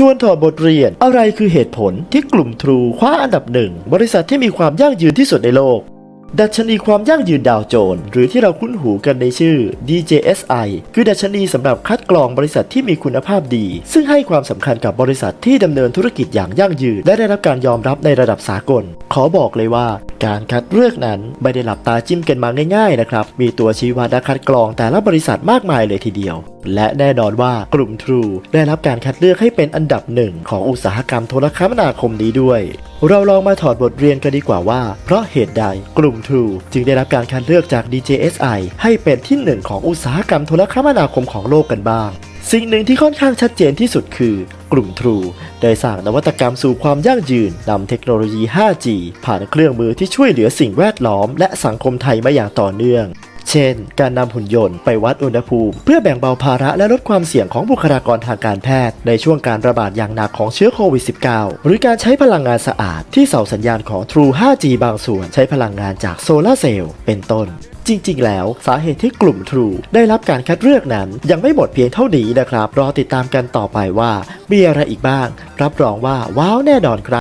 ชวนถอดบทเรียน อะไรคือเหตุผลที่กลุ่มทรูคว้าอันดับหนึ่งบริษัทที่มีความยั่งยืนที่สุดในโลก ดัชนีความยั่งยืนดาวโจนส์หรือที่เราคุ้นหูกันในชื่อ DJSI คือดัชนีสำหรับคัดกรองบริษัทที่มีคุณภาพดี ซึ่งให้ความสำคัญกับบริษัทที่ดำเนินธุรกิจอย่างยั่งยืน และได้รับการยอมรับในระดับสากล ขอบอกเลยว่า การคัดเลือกนั้นไม่ได้หลับตาจิ้มกันมาง่ายๆนะครับ มีตัวชี้วัดและคัดกรองแต่ละบริษัทมากมายเลยทีเดียว และแน่นอนว่ากลุ่ม True ได้รับการคัดเลือกให้เป็นอันดับหนึ่งของอุตสาหกรรมโทรคมนาคมนี้ด้วย เราลองมาถอดบทเรียนกันดีกว่าว่า เพราะเหตุใดกลุ่ม True จึงได้รับการคัดเลือกจาก DJSI ให้เป็นที่หนึ่งของอุตสาหกรรมโทรคมนาคมของโลกกันบ้าง สิ่งหนึ่งที่ค่อนข้างชัดเจนที่สุดคือกลุ่ม True ได้สร้างนวัตกรรมสู่ความยั่งยืนนำเทคโนโลยี 5G ผ่านเครื่องมือที่ช่วยเหลือสิ่งแวดล้อม และสังคมไทยมาอย่างต่อเนื่อง เช่น การนำหุ่นยนต์ไปวัดอุณหภูมิ เพื่อแบ่งเบาภาระและลดความเสี่ยงของบุคลากรทางการแพทย์ ในช่วงการระบาดอย่างหนักของเชื้อโควิด -19 หรือการใช้พลังงานสะอาดที่เสาสัญญาณของ True 5G บางส่วนใช้พลังงานจากโซลาเซลล์เป็นต้นจริง ๆ แล้วสาเหตุที่กลุ่ม True ได้รับการคัดเลือกนั้น ยังไม่หมดเพียงเท่านี้นะครับ รอติดตามกันต่อไปว่ามีอะไรอีกบ้าง รับรองว่าว้าวแน่นอนครับ